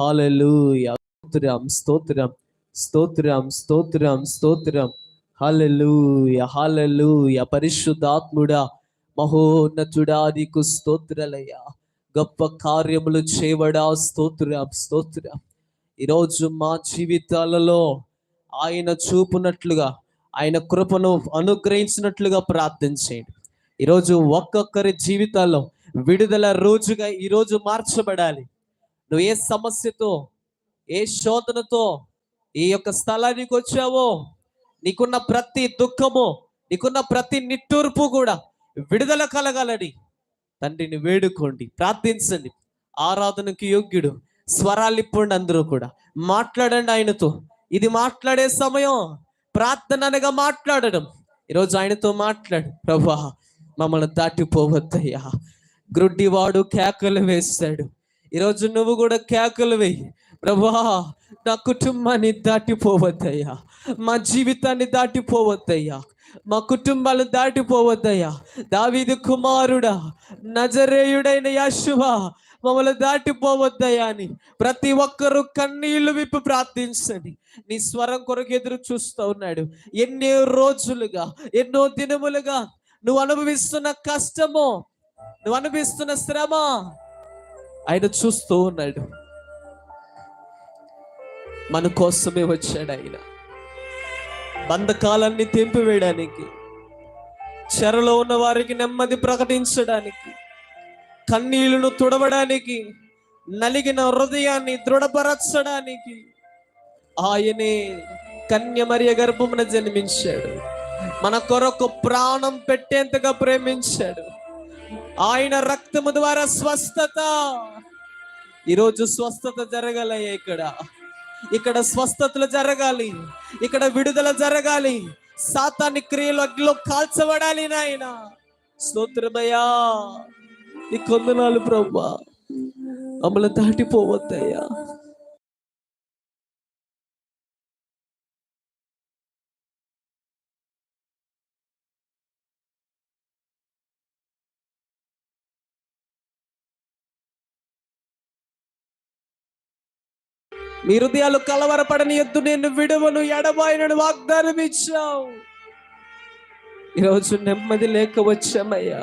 Hallelujah స్తోత్రం స్తోత్రం స్తోత్రం స్తోత్రం స్తోత్రం హాలెలూయా హాలెలూయా పరిశుద్ధాత్ముడా మహోన్నతుడా నీకు స్తోత్రలయ్యా గొప్ప కార్యములు చేయవడా స్తోత్రం స్తోత్రం ఈరోజు మా జీవితాలలో ఆయన చూపునట్లుగా ఆయన కృపను అనుగ్రహించినట్లుగా ప్రార్థన చేయండి ఈరోజు ఒక్కొక్కరి జీవితాల్లో విడుదల రోజుగా ఈరోజు మార్చబడాలి నువ్వు ఏ సమస్యతో ఏ శోధనతో ఈ యొక్క స్థలానికి వచ్చావో నీకున్న ప్రతి దుఃఖము నీకున్న ప్రతి నిట్టూర్పు కూడా విడుదల కలగాలని తండ్రిని వేడుకోండి ప్రార్థించండి. ఆరాధనకు యోగ్యుడు స్వరాలిప్పండి అందరూ కూడా. మాట్లాడండి ఆయనతో. ఇది మాట్లాడే సమయం. ప్రార్థన అనగా మాట్లాడడం. ఈరోజు ఆయనతో మాట్లాడు. ప్రభా మమ్మల్ని దాటిపోవద్దయ్యా. గ్రుడ్డివాడు కేకలు వేస్తాడు. ఈరోజు నువ్వు కూడా కేకలు వేయి. ప్రభా నా కుటుంబాన్ని దాటిపోవద్దయ్యా. మా జీవితాన్ని దాటిపోవద్దయ్యా. మా కుటుంబాలు దాటిపోవద్దయ్యా. దావీదు కుమారుడా నజరేయుడైన యశువా మమ్మల్ని దాటిపోవద్దయ్యా అని ప్రతి ఒక్కరూ కన్నీళ్ళు విప్పి ప్రార్థించండి. నీ స్వరం కొరకు ఎదురు చూస్తూ ఉన్నాడు. ఎన్నో రోజులుగా ఎన్నో దినములుగా నువ్వు అనుభవిస్తున్న కష్టము నువ్వు అనుభవిస్తున్న శ్రమ ఆయన చూస్తూ ఉన్నాడు. మన కోసమే వచ్చాడు ఆయన. బంధకాలన్నీ తెంపివేయడానికి చెరలో ఉన్న వారికి నెమ్మది ప్రకటించడానికి కన్నీళ్ళను తుడవడానికి నలిగిన హృదయాన్ని దృఢపరచడానికి ఆయనే కన్యమరియ గర్భమున జన్మించాడు. మన కొరకు ప్రాణం పెట్టేంతగా ప్రేమించాడు. ఆయన రక్తము ద్వారా స్వస్థత. ఈరోజు స్వస్థత జరగాలయ్యా ఇక్కడ. ఇక్కడ స్వస్థతలు జరగాలి. ఇక్కడ విడుదల జరగాలి. సాతాన్ని క్రియలు అగ్నిలో కాల్చబడాలి నాయన. స్తోత్రమయ్యా. నీ కొందనాలు ప్రభా. మమ్మల్ని దాటిపోవద్దయ్యా. మీ హృదయాలు కలవరపడని ఎద్దు నేను విడువను ఎడబాయినను వాగ్దానం ఇచ్చావు ఈరోజు నెమ్మది లేక వచ్చామయ్యా.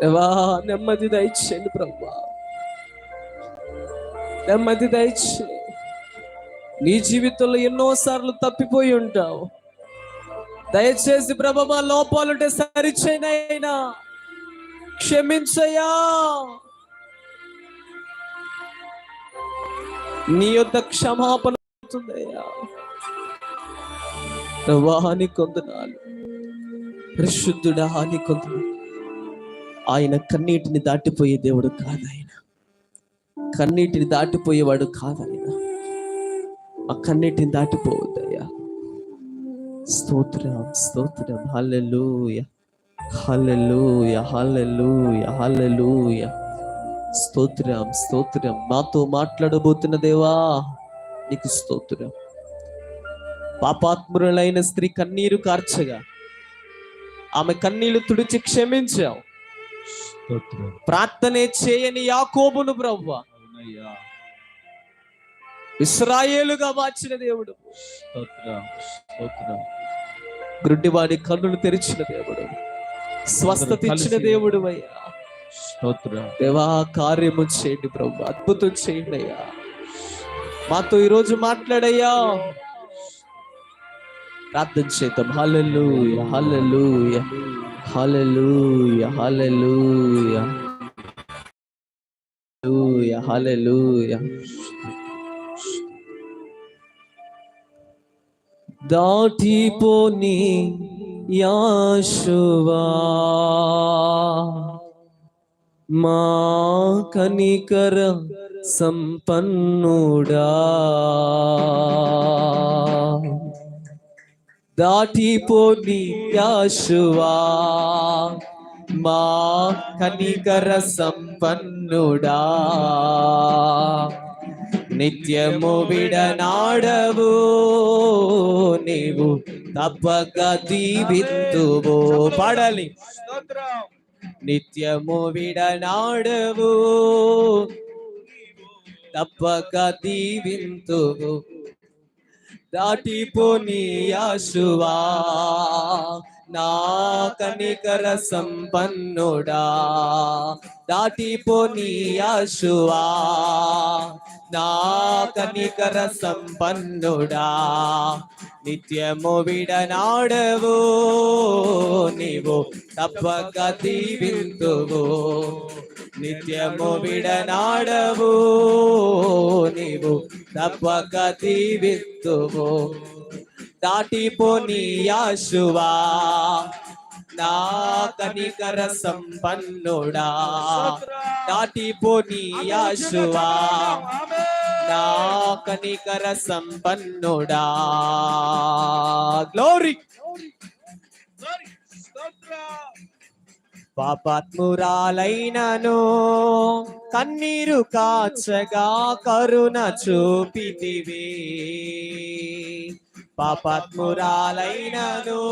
దేవా నెమ్మది దయచేయండి ప్రభా. నెమ్మది దయచే నీ జీవితంలో ఎన్నో సార్లు తప్పిపోయి ఉంటావు. దయచేసి ప్రభమా మా లోపాలుంటే సరిచేనైనా క్షమించయ్యా. నీ యొక్క క్షమాపణ అవుతుందయ్యా హాని కొందనాలు. పరిశుద్ధుడా హాని కొందనాలు. ఆయన కన్నీటిని దాటిపోయే దేవుడు కాదాయన కన్నీటిని దాటిపోయేవాడు కాదాయన ఆ కన్నీటిని దాటిపోవద్దయ్యా. స్తోత్రం స్తోత్రం. హల్లెలూయ. హల్లెలూయ హల్లెలూయ హల్లెలూయ. స్తోత్రం స్తోత్రం. మాతో మాట్లాడబోతున్న దేవా నీకు స్తోత్రం. పాపాత్మురులైన స్త్రీ కన్నీరు కార్చగా. ఆమె కన్నీళ్ళు తుడిచి క్షమించావు. ప్రార్థనే చేయని యాకోబును బ్రవ్వ ఇస్రాయేలుగా మార్చిన దేవుడు. గ్రుడ్డివాడి కన్నులు తెరిచిన దేవుడు. స్వస్థత ఇచ్చిన దేవుడు అయ్యా. స్తోత్రం. దేవా కార్యము చేయండి ప్రభు అద్భుతం చేయండి అయ్యా. మాతో ఈరోజు మాట్లాడయ్యా. ప్రార్థన చేద్దాం. హల్లెలూయ హల్లెలూయ హల్లెలూయ హల్లెలూయ. హల్లెలూయ హల్లెలూయ. దాటిపోని యాశువా మా కనికర సంపన్నుడా. దాటిపోని యాశువా. మా కనికర సంపన్నుడా. నిత్యము విడనాడవు నీవు తప్పక దీవిత్తువో పడలి. స్తోత్రం. నిత్యము విడనాడవు. తప్పక దీవింతువు దాటిపోని యాశువా. నా కనికర సంపన్నుడా. దాటిపోని యాశువా. నా కనికర సంపన్నుడా. నిత్యము విడనాడవు నీవు తప్పక దీవింతువు. నిత్యము విడనాడవు నీవు తప్పక దీవిత్తువు దాటిపోని యాశువా నా కనికర సంపన్నుడా. దాటిపోని యాశువా. నా కనికర సంపన్నుడా. గ్లోరీ పాపాత్మురాలైనను కన్నీరు కాచగా కరుణ చూపితివి. పాపాత్మురాలైనను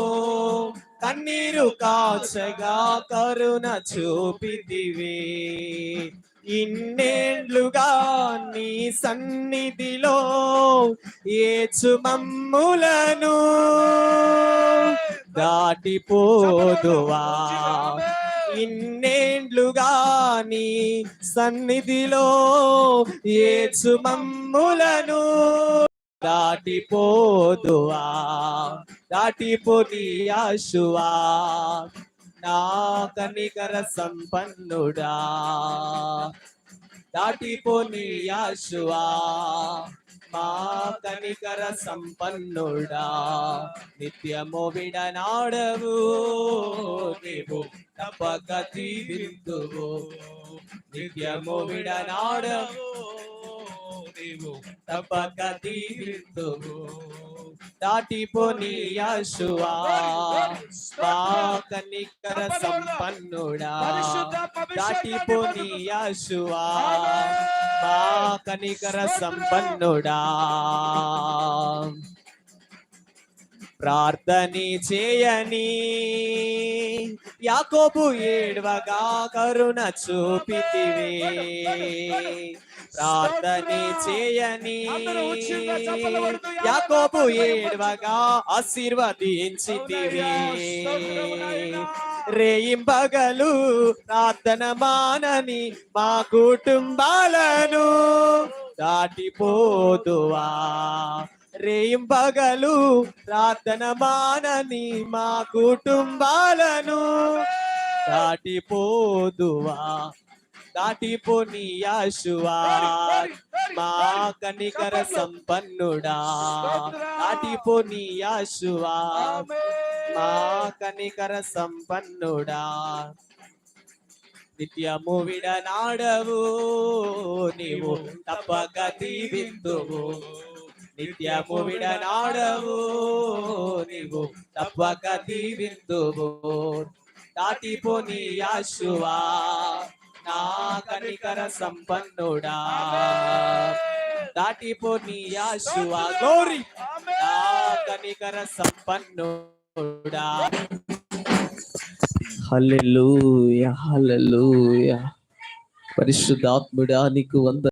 కన్నీరు కాచగా కరుణ చూపితివి. ఇన్నేండ్లుగా నీ సన్నిధిలో ఏచు మమ్ములను. దాటిపోదువా. ఇన్నేండ్లుగా నీ సన్నిధిలో ఏచు మమ్ములను. దాటిపోదువా. దాటిపోని ఆశువా. నా కనికర సంపన్నుడా. దాటిపోని యాశువా. మా కనికర సంపన్నుడా. నిత్యము విడనాడవు. నీవు తపక తీవిందువు నిత్యము విడనాడవు. నీవు తపక తీవిందువు దాటిపోని యాశువా. మా కనికర సంపన్నుడా. దాటిపోని యాశువా. మా కనికర సంపన్నుడా. ప్రార్థని చేయని యాకోబు ఏడ్వగా కరుణ చూపితివే. ప్రార్థని చేయని యాకోబు ఏడ్వగా ఆశీర్వదించితివే రేయింబగలు ప్రార్థన మానని మా కుటుంబాలను దాటిపోదువా. రేయింబగలు ప్రార్థన మానని మా కుటుంబాలను దాటిపోదువా. దాటిపోని యాశువా. మా కనికర సంపన్నుడా. దాటిపోని యాశువా. మా కనికర సంపన్నుడా. నిత్యము విడనాడవు. నీవు తప్పక దీవిందువు నిత్యము విడనాడవు. నీవు తప్పక దీవిందువు దాటిపోని యాశువా. నా కనికర సంపన్నుడా దాటిపోని యాశువా గౌరీ. నా కనికర సంపన్నుడా. హల్లెలూయా హల్లెలూయా. పరిశుద్ధాత్ముడా నీకు వంద